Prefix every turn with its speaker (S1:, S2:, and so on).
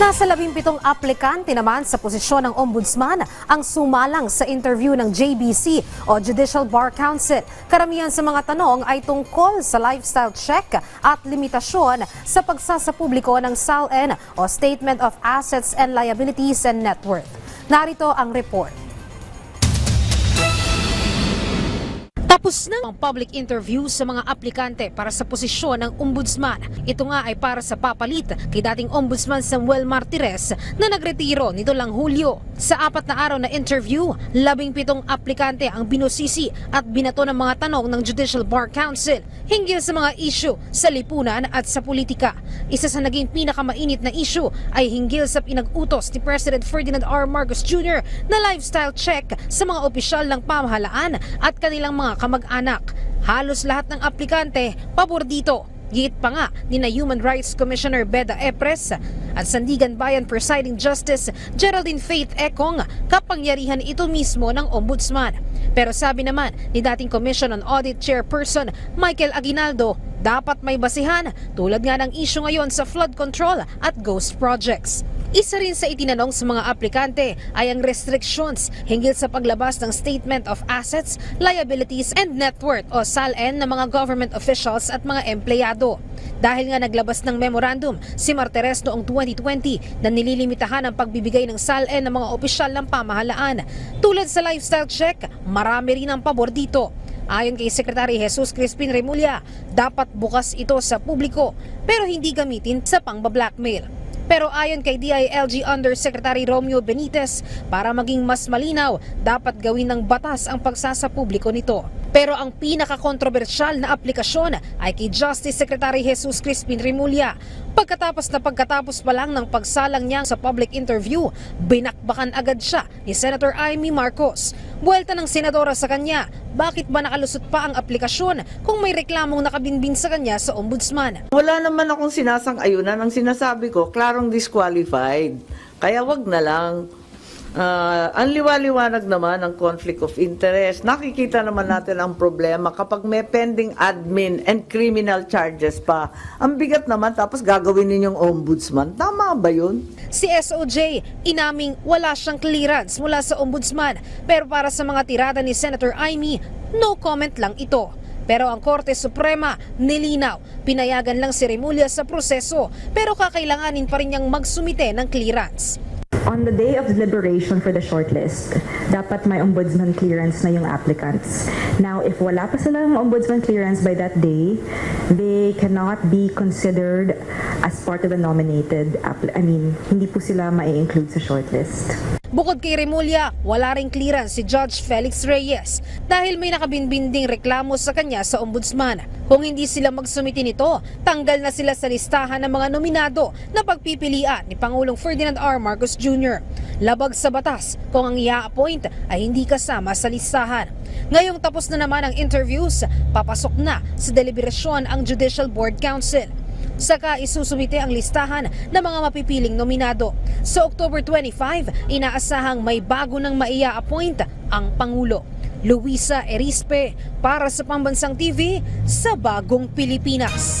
S1: Nasa 17 aplikante naman sa posisyon ng ombudsman ang sumalang sa interview ng JBC o Judicial Bar Council. Karamihan sa mga tanong ay tungkol sa lifestyle check at limitasyon sa pagsasapubliko ng SALN o Statement of Assets and Liabilities and Net Worth. Narito ang report. Tapos na ang public interview sa mga aplikante para sa posisyon ng ombudsman. Ito nga ay para sa papalit kay dating ombudsman Samuel Martires na nagretiro nito lang Hulyo. Sa apat na araw na interview, labing pitong aplikante ang binusisi at binato ng mga tanong ng Judicial Bar Council hinggil sa mga issue sa lipunan at sa politika. Isa sa naging pinakamainit na issue ay hinggil sa pinag-utos ni President Ferdinand R. Marcos Jr. na lifestyle check sa mga opisyal ng pamahalaan at kanilang mga kamag-anak. Halos lahat ng aplikante pabor dito. Giit pa nga ni na Human Rights Commissioner Beda Epres at Sandigan Bayan Presiding Justice Geraldine Faith Ekong kapangyarihan ito mismo ng ombudsman. Pero sabi naman ni dating Commission on Audit Chairperson Michael Aguinaldo, dapat may basihan tulad nga ng issue ngayon sa flood control at ghost projects. Isa rin sa itinanong sa mga aplikante ay ang restrictions hinggil sa paglabas ng Statement of Assets, Liabilities and Net Worth o SALN ng mga government officials at mga empleyado. Dahil nga naglabas ng memorandum si Martires noong 2020 na nililimitahan ang pagbibigay ng SALN ng mga opisyal ng pamahalaan. Tulad sa lifestyle check, marami rin ang pabor dito. Ayon kay Secretary Jesus Crispin Remulla, dapat bukas ito sa publiko pero hindi gamitin sa pang-blackmail. Pero ayon kay DILG Undersecretary Romeo Benitez, para maging mas malinaw, dapat gawin ng batas ang pagsasapubliko nito. Pero ang pinaka-kontrobersyal na aplikasyon ay kay Justice Secretary Jesus Crispin Remulla. Pagkatapos na pagkatapos pa lang ng pagsalang niya sa public interview, binakbakan agad siya ni Senator Amy Marcos. Buwelta ng senadora sa kanya, bakit ba nakalusot pa ang aplikasyon kung may reklamong nakabinbin sa kanya sa ombudsman?
S2: Wala naman akong sinasang-ayunan. Ang sinasabi ko, klarong disqualified. Kaya wag na lang. Ah, ang liwaliwanag naman ng conflict of interest. Nakikita naman natin ang problema kapag may pending admin and criminal charges pa. Ang bigat naman tapos gagawin ninyong ombudsman. Tama ba yun?
S1: Si SOJ, inaming wala siyang clearance mula sa ombudsman pero para sa mga tirada ni Senator Amy, no comment lang ito. Pero ang Korte Suprema nilinaw, pinayagan lang si Remulla sa proseso pero kakailanganin pa rin niyang magsumite ng clearance.
S3: On the day of deliberation for the shortlist, dapat may ombudsman clearance na yung applicants. Now, if wala pa silang ombudsman clearance by that day, they cannot be considered as part of the nominated, I mean, hindi po sila mai-include sa shortlist.
S1: Bukod kay Remulla, wala ring clearance si Judge Felix Reyes dahil may nakabinbinding reklamo sa kanya sa ombudsman. Kung hindi sila magsumiti nito, tanggal na sila sa listahan ng mga nominado na pagpipilian ni Pangulong Ferdinand R. Marcos Jr. Labag sa batas kung ang i-appoint ay hindi kasama sa listahan. Ngayong tapos na naman ang interviews, papasok na sa deliberasyon ang Judicial Board Council. Saka isusumite ang listahan ng mga mapipiling nominado. Sa October 25, inaasahang may bago ng maia-appoint ang Pangulo. Luisa Erispe para sa Pambansang TV sa Bagong Pilipinas.